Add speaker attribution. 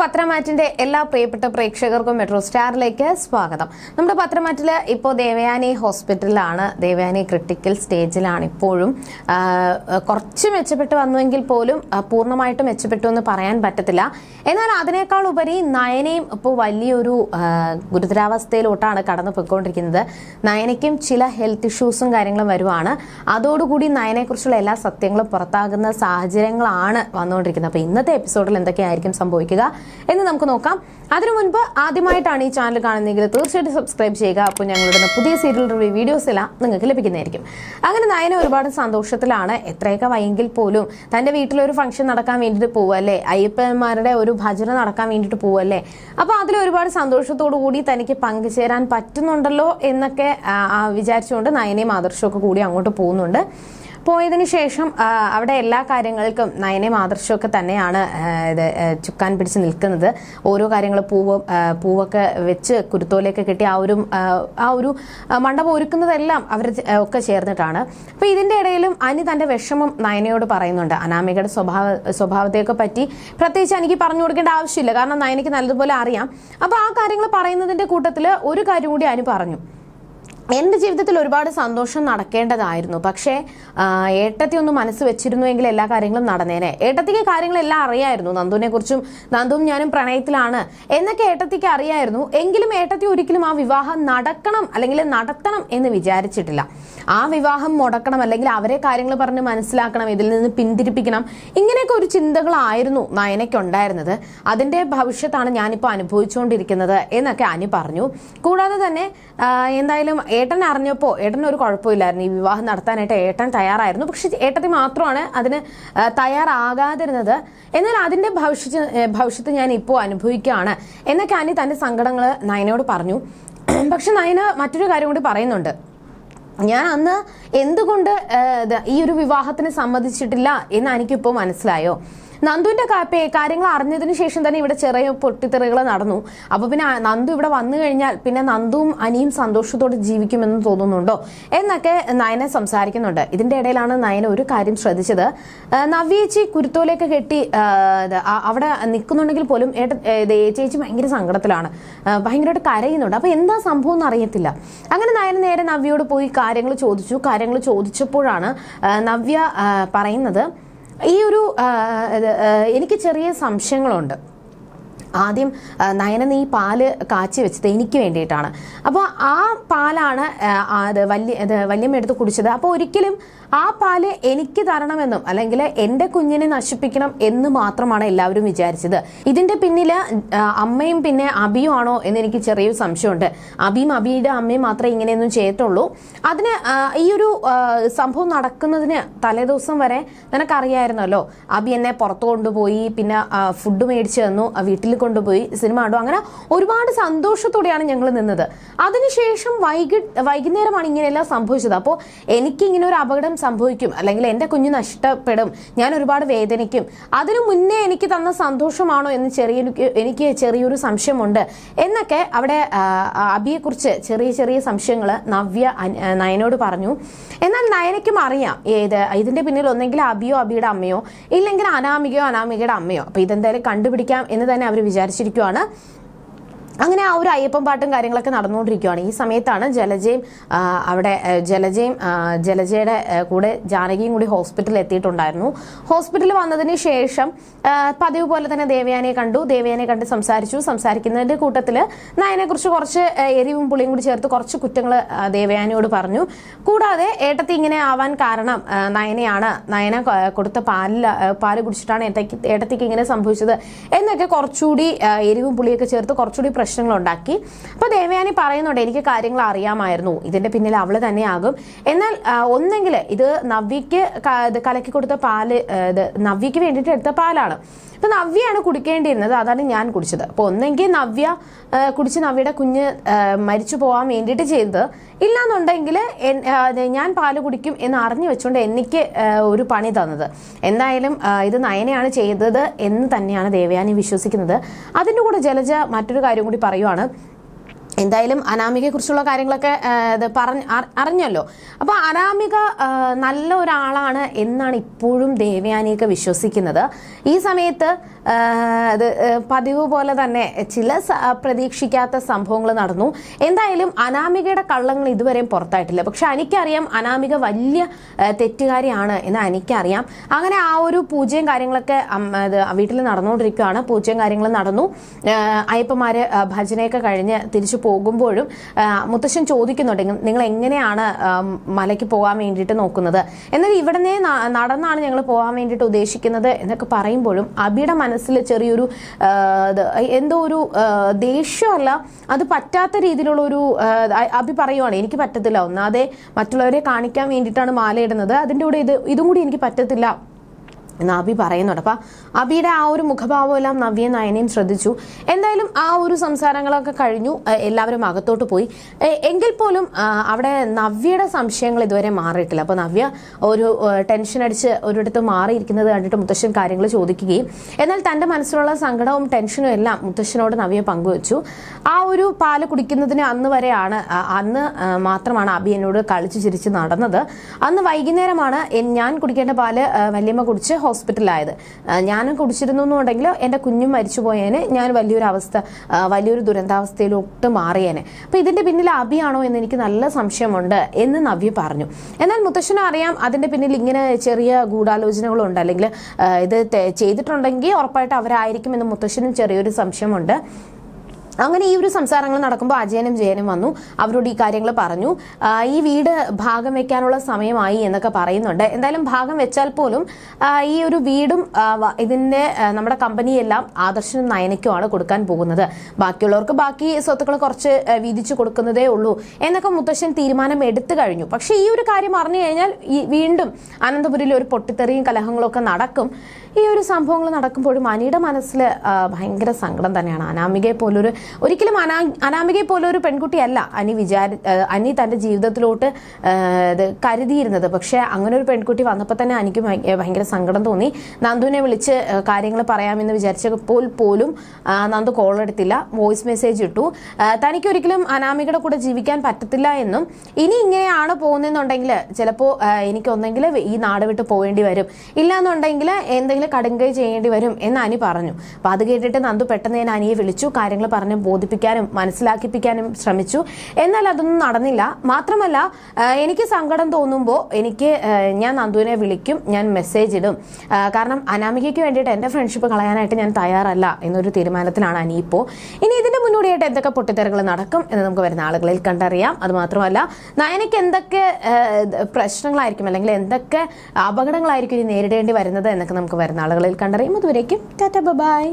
Speaker 1: പത്രമാറ്റിന്റെ എല്ലാ പ്രിയപ്പെട്ട പ്രേക്ഷകർക്കും മെട്രോ സ്റ്റാറിലേക്ക് സ്വാഗതം. നമ്മുടെ പത്രമാറ്റിൽ ഇപ്പോൾ ദേവയാനി ഹോസ്പിറ്റലിലാണ്. ദേവയാനി ക്രിട്ടിക്കൽ സ്റ്റേജിലാണ് ഇപ്പോഴും. കുറച്ച് മെച്ചപ്പെട്ട് വന്നുവെങ്കിൽ പോലും പൂർണമായിട്ട് മെച്ചപ്പെട്ടു എന്ന് പറയാൻ പറ്റത്തില്ല. എന്നാൽ അതിനേക്കാൾ ഉപരി നയനയും ഇപ്പോൾ വലിയൊരു ഗുരുതരാവസ്ഥയിലോട്ടാണ് കടന്നു പോയിക്കൊണ്ടിരിക്കുന്നത് നയനയ്ക്കും ചില ഹെൽത്ത് ഇഷ്യൂസും കാര്യങ്ങളും വരുവാണ്. അതോടുകൂടി നയനെക്കുറിച്ചുള്ള എല്ലാ സത്യങ്ങളും പുറത്താകുന്ന സാഹചര്യങ്ങളാണ് വന്നുകൊണ്ടിരിക്കുന്നത്. അപ്പോൾ ഇന്നത്തെ എപ്പിസോഡിൽ എന്തൊക്കെയായിരിക്കും സംഭവിക്കുക? എന്ന് നമുക്ക് നോക്കാം. അതിനു മുൻപ് ആദ്യമായിട്ടാണ് ഈ ചാനൽ കാണുന്നതെങ്കിൽ തീർച്ചയായിട്ടും സബ്സ്ക്രൈബ് ചെയ്യുക. അപ്പോൾ ഞങ്ങളുടെ പുതിയ സീരിയൽ റിവ്യൂ വീഡിയോസ് എല്ലാം നിങ്ങൾക്ക് ലഭിക്കുന്നതായിരിക്കും. അങ്ങനെ നയന ഒരുപാട് സന്തോഷത്തിലാണ്. എത്രയൊക്കെ വൈകിൽ പോലും തന്റെ വീട്ടിലൊരു ഫംഗ്ഷൻ നടക്കാൻ വേണ്ടിയിട്ട് പോവല്ലേ? അയ്യപ്പന്മാരുടെ ഒരു ഭജന നടക്കാൻ വേണ്ടിയിട്ട് പോവല്ലേ? അപ്പോൾ അതിൽ ഒരുപാട് സന്തോഷത്തോടു കൂടി തനിക്ക് പങ്കുചേരാൻ പറ്റുന്നുണ്ടല്ലോ എന്നൊക്കെ വിചാരിച്ചുകൊണ്ട് നയനയും ആദർശവും ഒക്കെ കൂടി അങ്ങോട്ട് പോകുന്നുണ്ട്. പോയതിന് ശേഷം അവിടെ എല്ലാ കാര്യങ്ങൾക്കും നയനയും ആദർശമൊക്കെ തന്നെയാണ് ഇത് ചുക്കാൻ പിടിച്ച് നിൽക്കുന്നത്. ഓരോ കാര്യങ്ങൾ പൂവ് പൂവൊക്കെ വെച്ച് കുരുത്തോലേക്ക് കിട്ടി ആ ഒരു ആ, ഒരു മണ്ഡപം ഒരുക്കുന്നതെല്ലാം അവർ ഒക്കെ ചേർന്നിട്ടാണ്. അപ്പോൾ ഇതിന്റെ ഇടയിലും അനി തന്റെ വിഷമം നയനയോട് പറയുന്നുണ്ട്. അനാമികയുടെ സ്വഭാവ സ്വഭാവത്തെയൊക്കെ പറ്റി പ്രത്യേകിച്ച് എനിക്ക് പറഞ്ഞു കൊടുക്കേണ്ട ആവശ്യമില്ല. കാരണം നയനയ്ക്ക് നല്ലതുപോലെ അറിയാം. അപ്പോൾ ആ കാര്യങ്ങൾ പറയുന്നതിന്റെ കൂട്ടത്തിൽ ഒരു കാര്യം കൂടി അനു പറഞ്ഞു. എന്റെ ജീവിതത്തിൽ ഒരുപാട് സന്തോഷം നടക്കേണ്ടതായിരുന്നു. പക്ഷേ ഏട്ടത്തി ഒന്ന് മനസ്സ് വെച്ചിരുന്നുവെങ്കിൽ എല്ലാ കാര്യങ്ങളും നടന്നേനെ. ഏട്ടത്തിക്ക് കാര്യങ്ങളെല്ലാം അറിയായിരുന്നു. നന്ദുവിനെ കുറിച്ചും നന്ദുവും ഞാനും പ്രണയത്തിലാണ് എന്നൊക്കെ ഏട്ടത്തിക്ക് അറിയായിരുന്നു. എങ്കിലും ഏട്ടത്തി ഒരിക്കലും ആ വിവാഹം നടക്കണം അല്ലെങ്കിൽ നടത്തണം എന്ന് വിചാരിച്ചിട്ടില്ല. ആ വിവാഹം മുടക്കണം അല്ലെങ്കിൽ അവരെ കാര്യങ്ങൾ പറഞ്ഞ് മനസ്സിലാക്കണം ഇതിൽ നിന്ന് പിന്തിരിപ്പിക്കണം ഇങ്ങനെയൊക്കെ ഒരു ചിന്തകളായിരുന്നു നയനയ്ക്ക് ഉണ്ടായിരുന്നത് അതിന്റെ ഭവിഷ്യത്താണ് ഞാനിപ്പോൾ അനുഭവിച്ചുകൊണ്ടിരിക്കുന്നത് എന്നൊക്കെ അനി പറഞ്ഞു. കൂടാതെ തന്നെ എന്തായാലും ഏട്ടൻ അറിഞ്ഞപ്പോൾ ഏട്ടന് ഒരു കുഴപ്പമില്ലായിരുന്നു. ഈ വിവാഹം നടത്താനായിട്ട് ഏട്ടൻ തയ്യാറായിരുന്നു. പക്ഷെ ഏട്ടത്തി മാത്രമാണ് അതിന് തയ്യാറാകാതിരുന്നത്. എന്നാൽ അതിന്റെ ഭവിഷ്യത്ത് ഭവിഷ്യത്ത് ഞാൻ ഇപ്പോൾ അനുഭവിക്കുകയാണ് എന്നൊക്കെ അനി തന്റെ സങ്കടങ്ങൾ നയനോട് പറഞ്ഞു. പക്ഷെ നയന മറ്റൊരു കാര്യം കൂടി പറയുന്നുണ്ട്. ഞാൻ അന്ന് എന്തുകൊണ്ട് ഈ ഒരു വിവാഹത്തിന് സമ്മതിച്ചിട്ടില്ല എന്ന് എനിക്കിപ്പോൾ മനസ്സിലായോ? നന്ദുവിന്റെ കാര്യങ്ങൾ അറിഞ്ഞതിന് ശേഷം തന്നെ ഇവിടെ ചെറിയ പൊട്ടിത്തെറികൾ നടന്നു. അപ്പൊ പിന്നെ നന്ദു ഇവിടെ വന്നു കഴിഞ്ഞാൽ പിന്നെ നന്ദുവും അനിയും സന്തോഷത്തോടെ ജീവിക്കുമെന്ന് തോന്നുന്നുണ്ടോ? എന്നൊക്കെ നയന സംസാരിക്കുന്നുണ്ട്. ഇതിന്റെ ഇടയിലാണ് നയന ഒരു കാര്യം ശ്രദ്ധിച്ചത്. നവ്യേച്ചി കുരുത്തോലേക്ക് കെട്ടി അവിടെ നിൽക്കുന്നുണ്ടെങ്കിൽ പോലും ഏട്ട ചേച്ചി ഭയങ്കര സങ്കടത്തിലാണ്. ഭയങ്കരമായിട്ട് കരയുന്നുണ്ട്. അപ്പൊ എന്താ സംഭവം എന്ന് അറിയത്തില്ല. അങ്ങനെ നയന നേരെ നവ്യയോട് പോയി കാര്യങ്ങൾ ചോദിച്ചു. കാര്യങ്ങൾ ചോദിച്ചപ്പോഴാണ് നവ്യ പറയുന്നത് ഈ ഒരു എനിക്ക് ചെറിയ സംശയങ്ങളുണ്ട്. ആദ്യം നയന നീ പാൽ കാച്ചി വെച്ചത് എനിക്ക് വേണ്ടിയിട്ടാണ്. അപ്പോൾ ആ പാലാണ് അത് വലിയ വല്യമ്മ എടുത്ത് കുടിച്ചത്. അപ്പോൾ ഒരിക്കലും ആ പാൽ എനിക്ക് തരണമെന്നും അല്ലെങ്കിൽ എന്റെ കുഞ്ഞിനെ നശിപ്പിക്കണം എന്ന് മാത്രമാണ് എല്ലാവരും വിചാരിച്ചത്. ഇതിന്റെ പിന്നിൽ അമ്മയും പിന്നെ അബിയും ആണോ എന്ന് എനിക്ക് ചെറിയൊരു സംശയമുണ്ട്. അബിയും അബിയുടെ അമ്മയും മാത്രമേ ഇങ്ങനെയൊന്നും ചെയ്യത്തുള്ളൂ അതിന് ഈ ഒരു സംഭവം നടക്കുന്നതിന് തലേദിവസം വരെ നിനക്കറിയായിരുന്നല്ലോ അബി എന്നെ പുറത്തു കൊണ്ടുപോയി പിന്നെ ഫുഡ് മേടിച്ച് തന്നു വീട്ടിൽ കൊണ്ടുപോയി സിനിമ കണ്ടു. അങ്ങനെ ഒരുപാട് സന്തോഷത്തോടെയാണ് ഞങ്ങൾ നിന്നത്. അതിനുശേഷം വൈകി വൈകുന്നേരമാണ് ഇങ്ങനെയെല്ലാം സംഭവിച്ചത്. അപ്പോൾ എനിക്ക് ഇങ്ങനെ ഒരു അപകടം സംഭവിക്കും അല്ലെങ്കിൽ എന്റെ കുഞ്ഞ് നഷ്ടപ്പെടും ഞാൻ ഒരുപാട് വേദനിക്കും അതിനു മുന്നേ എനിക്ക് തന്ന സന്തോഷമാണോ എന്ന് ചെറിയ എനിക്ക് ചെറിയൊരു സംശയമുണ്ട്. എന്നൊക്കെ അവിടെ അബിയെക്കുറിച്ച് ചെറിയ ചെറിയ സംശയങ്ങൾ നവ്യ നയനോട് പറഞ്ഞു. എന്നാൽ നയനയ്ക്കും അറിയാം ഏത് ഇതിന്റെ പിന്നിൽ ഒന്നെങ്കിൽ അബിയോ അബിയുടെ അമ്മയോ ഇല്ലെങ്കിൽ അനാമികയോ അനാമികയുടെ അമ്മയോ. അപ്പോൾ ഇതെന്തായാലും കണ്ടുപിടിക്കാം എന്ന് തന്നെ അവർ വിചാരിച്ചിരിക്കുവാണ്. അങ്ങനെ ആ ഒരു അയ്യപ്പം പാട്ടും കാര്യങ്ങളൊക്കെ നടന്നുകൊണ്ടിരിക്കുകയാണ് ഈ സമയത്താണ് ജലജയും അവിടെ ജലജയും ജലജയുടെ കൂടെ ജാനകിയും കൂടി ഹോസ്പിറ്റലിൽ എത്തിയിട്ടുണ്ടായിരുന്നു. ഹോസ്പിറ്റലിൽ വന്നതിന് ശേഷം പതിവ് പോലെ തന്നെ ദേവയാനെ കണ്ടു. ദേവയാനെ കണ്ട് സംസാരിച്ചു. സംസാരിക്കുന്നതിന്റെ കൂട്ടത്തിൽ നയനെ കുറിച്ച് എരിവും പുളിയും കൂടി ചേർത്ത് കുറച്ച് കുറ്റങ്ങൾ ദേവയാനിയോട് പറഞ്ഞു. കൂടാതെ ഏട്ടത്തി ഇങ്ങനെ ആവാൻ കാരണം നയനയാണ്. നയന കൊടുത്ത പാലിൽ പാൽ കുടിച്ചിട്ടാണ് ഏട്ടത്തിക്ക് ഇങ്ങനെ സംഭവിച്ചത്. എന്നൊക്കെ കുറച്ചുകൂടി എരിവും പുളിയൊക്കെ ചേർത്ത് കുറച്ചുകൂടി പ്രശ്നങ്ങൾ ഉണ്ടാക്കി അപ്പോൾ ദേവയാനി പറയുന്നുണ്ട് എനിക്ക് കാര്യങ്ങൾ അറിയാമായിരുന്നു. ഇതിന്റെ പിന്നിൽ അവൾ തന്നെയാകും. എന്നാൽ ഒന്നെങ്കിൽ ഇത് നവ്യക്ക് കലക്കി കൊടുത്ത പാൽ ഇത് നവ്യക്ക് വേണ്ടിയിട്ട് എടുത്ത പാലാണ്. അപ്പൊ നവ്യയാണ് കുടിക്കേണ്ടിയിരുന്നത്. അതാണ് ഞാൻ കുടിച്ചത്. അപ്പൊ ഒന്നെങ്കിൽ നവ്യ കുടിച്ച് നവ്യയുടെ കുഞ്ഞ് മരിച്ചു പോവാൻ വേണ്ടിയിട്ട് ചെയ്തത്. ഇല്ലാന്നുണ്ടെങ്കിൽ ഞാൻ പാൽ കുടിക്കും എന്ന് അറിഞ്ഞു വെച്ചുകൊണ്ട് എനിക്ക് ഒരു പണി തന്നത്. എന്തായാലും ഇത് നയനയാണ് ചെയ്തത് എന്ന് തന്നെയാണ് ദേവയാനി വിശ്വസിക്കുന്നത്. അതിന്റെ കൂടെ ജലജ മറ്റൊരു കാര്യം പറയുവാണ്. എന്തായാലും അനാമികയെക്കുറിച്ചുള്ള കാര്യങ്ങളൊക്കെ ഇത് പറഞ്ഞ് അറിഞ്ഞല്ലോ. അപ്പോൾ അനാമിക നല്ല ഒരാളാണ് എന്നാണ് ഇപ്പോഴും ദേവയാനിയൊക്കെ വിശ്വസിക്കുന്നത്. ഈ സമയത്ത് ഇത് പതിവ് പോലെ തന്നെ ചില പ്രതീക്ഷിക്കാത്ത സംഭവങ്ങൾ നടന്നു. എന്തായാലും അനാമികയുടെ കള്ളങ്ങൾ ഇതുവരെയും പുറത്തായിട്ടില്ല. പക്ഷെ എനിക്കറിയാം അനാമിക വലിയ തെറ്റുകാരിയാണ് എന്ന് എനിക്കറിയാം അങ്ങനെ ആ ഒരു പൂജയും കാര്യങ്ങളൊക്കെ വീട്ടിൽ നടന്നുകൊണ്ടിരിക്കുകയാണ്. പൂജയും കാര്യങ്ങളും നടന്നു. അയ്യപ്പന്മാർ ഭജനയൊക്കെ കഴിഞ്ഞ് തിരിച്ചു പോകുമ്പോഴും മുത്തശ്ശൻ ചോദിക്കുന്നുണ്ട് "നിങ്ങൾ- എങ്ങനെയാണ് മലയ്ക്ക് പോകാൻ വേണ്ടിയിട്ട് നോക്കുന്നത്? എന്നാൽ ഇവിടുന്ന് നടന്നാണ് ഞങ്ങൾ പോകാൻ വേണ്ടിയിട്ട് ഉദ്ദേശിക്കുന്നത് എന്നൊക്കെ പറയുമ്പോഴും അബിയുടെ മനസ്സിൽ ചെറിയൊരു എന്തോ ഒരു ദേഷ്യമല്ല അത് പറ്റാത്ത രീതിയിലുള്ള ഒരു അബി പറയുവാണ് എനിക്ക് പറ്റത്തില്ല ഒന്നാതെ മറ്റുള്ളവരെ കാണിക്കാൻ വേണ്ടിയിട്ടാണ് മാലയിടുന്നത് അതിന്റെ കൂടെ ഇത് ഇതും കൂടി എനിക്ക് പറ്റത്തില്ല. അബി പറയുന്നുണ്ട്. അപ്പം അബിയുടെ ആ ഒരു മുഖഭാവം എല്ലാം നവ്യ നയനയും ശ്രദ്ധിച്ചു. എന്തായാലും ആ ഒരു സംസാരങ്ങളൊക്കെ കഴിഞ്ഞു. എല്ലാവരും അകത്തോട്ട് പോയി. എങ്കിൽ പോലും അവിടെ നവ്യയുടെ സംശയങ്ങൾ ഇതുവരെ മാറിയിട്ടില്ല. അപ്പോൾ നവ്യ ഒരു ടെൻഷൻ അടിച്ച് ഒരിടത്ത് മാറിയിരിക്കുന്നത് കണ്ടിട്ട് മുത്തശ്ശൻ കാര്യങ്ങൾ ചോദിക്കുകയും എന്നാൽ തന്റെ മനസ്സിലുള്ള സങ്കടവും ടെൻഷനും എല്ലാം മുത്തശ്ശനോട് നവ്യ പങ്കുവച്ചു. ആ ഒരു പാൽ കുടിക്കുന്നതിന് അന്ന് വരെയാണ് അന്ന് മാത്രമാണ് അബി എന്നോട് കളിച്ച് ചിരിച്ച് നടന്നത്. അന്ന് വൈകുന്നേരമാണ് ഞാൻ കുടിക്കേണ്ട പാൽ വല്യമ്മ കുടിച്ച് ഹോസ്പിറ്റലായത്. ഞാൻ കുടിച്ചിരുന്നു എന്നുണ്ടെങ്കിൽ എന്റെ കുഞ്ഞും മരിച്ചു പോയേനെ ഞാൻ വലിയൊരു അവസ്ഥ വലിയൊരു ദുരന്താവസ്ഥയിലോട്ട് മാറിയേനെ. അപ്പോൾ ഇതിന്റെ പിന്നിൽ അബിയാണോ എന്ന് എനിക്ക് നല്ല സംശയമുണ്ട് എന്ന് നവ്യ പറഞ്ഞു. എന്നാൽ മുത്തശ്ശനും അറിയാം അതിന്റെ പിന്നിൽ ഇങ്ങനെ ചെറിയ ഗൂഢാലോചനകളുണ്ട്. അല്ലെങ്കിൽ ഇത് ചെയ്തിട്ടുണ്ടെങ്കിൽ ഉറപ്പായിട്ട് അവരായിരിക്കും എന്ന് മുത്തശ്ശനും ചെറിയൊരു സംശയമുണ്ട്. അങ്ങനെ ഈ ഒരു സംസാരങ്ങൾ നടക്കുമ്പോൾ അജയനും ജയനും വന്നു. അവരോട് ഈ കാര്യങ്ങൾ പറഞ്ഞു. ഈ വീട് ഭാഗം വെക്കാനുള്ള സമയമായി എന്നൊക്കെ പറയുന്നുണ്ട്. എന്തായാലും ഭാഗം വെച്ചാൽ പോലും ഈ ഒരു വീടും ഇതിന്റെ നമ്മുടെ കമ്പനിയെല്ലാം ആദർശനും നയനയ്ക്കുമാണ് കൊടുക്കാൻ പോകുന്നത്. ബാക്കിയുള്ളവർക്ക് ബാക്കി സ്വത്തുക്കൾ കുറച്ച് വീതിച്ചു കൊടുക്കുന്നതേ ഉള്ളൂ എന്നൊക്കെ മുത്തശ്ശൻ തീരുമാനം എടുത്തു കഴിഞ്ഞു. പക്ഷേ ഈ ഒരു കാര്യം അറിഞ്ഞു കഴിഞ്ഞാൽ ഈ വീണ്ടും അനന്തപുരിൽ ഒരു പൊട്ടിത്തെറിയും കലഹങ്ങളും ഒക്കെ നടക്കും. ഈ ഒരു സംഭവങ്ങൾ നടക്കുമ്പോഴും അനിയുടെ മനസ്സിൽ ഭയങ്കര സങ്കടം തന്നെയാണ്. അനാമികയെ പോലൊരു ഒരിക്കലും അനാ അനാമികയെ പോലെ ഒരു പെൺകുട്ടിയല്ല അനി വിചാരി അനി തന്റെ ജീവിതത്തിലോട്ട് ഇത് കരുതിയിരുന്നത്. പക്ഷെ അങ്ങനെ ഒരു പെൺകുട്ടി വന്നപ്പോൾ തന്നെ അനിക്ക് ഭയ- ഭയങ്കര സങ്കടം തോന്നി. നന്ദുവിനെ വിളിച്ച് കാര്യങ്ങൾ പറയാമെന്ന് വിചാരിച്ചപ്പോൾ പോലും നന്ദു കോൾ എടുത്തില്ല. വോയിസ് മെസ്സേജ് ഇട്ടു. തനിക്ക് ഒരിക്കലും അനാമികയുടെ കൂടെ ജീവിക്കാൻ പറ്റത്തില്ല എന്നും. ഇനി ഇങ്ങനെയാണ് പോകുന്നതെന്നുണ്ടെങ്കിൽ ചിലപ്പോൾ എനിക്കൊന്നെങ്കിൽ ഈ നാട് വിട്ട് പോകേണ്ടി വരും. ഇല്ലാന്നുണ്ടെങ്കിൽ എന്തെങ്കിലും കടുങ്കൈ ചെയ്യേണ്ടി വരും എന്ന് അനി പറഞ്ഞു. അപ്പോൾ അത് കേട്ടിട്ട് നന്ദു പെട്ടെന്ന് ഞാൻ അനിയെ വിളിച്ചു. കാര്യങ്ങൾ പറഞ്ഞ് ബോധിപ്പിക്കാനും മനസ്സിലാക്കിപ്പിക്കാനും ശ്രമിച്ചു. എന്നാൽ അതൊന്നും നടന്നില്ല. മാത്രമല്ല എനിക്ക് സങ്കടം തോന്നുമ്പോൾ എനിക്ക് ഞാൻ നന്ദുവിനെ വിളിക്കും ഞാൻ മെസ്സേജ് ഇടും. കാരണം അനാമികയ്ക്ക് വേണ്ടിയിട്ട് എന്റെ ഫ്രണ്ട്ഷിപ്പ് കളയാനായിട്ട് ഞാൻ തയ്യാറല്ല എന്നൊരു തീരുമാനത്തിലാണ് അനി ഇപ്പോൾ ഇനി ഇതിന്റെ മുന്നോടിയായിട്ട് എന്തൊക്കെ പൊട്ടിത്തെറികൾ നടക്കും എന്ന് നമുക്ക് വരുന്ന ആളുകളിൽ കണ്ടറിയാം. അതുമാത്രമല്ല നയനയ്ക്ക് എന്തൊക്കെ പ്രശ്നങ്ങളായിരിക്കും അല്ലെങ്കിൽ എന്തൊക്കെ അപകടങ്ങളായിരിക്കും ഇനി നേരിടേണ്ടി വരുന്നത് എന്നൊക്കെ നമുക്ക് വരുന്ന ആളുകളിൽ കണ്ടറിയാം. അതുവരേക്കും ടാറ്റ ബൈ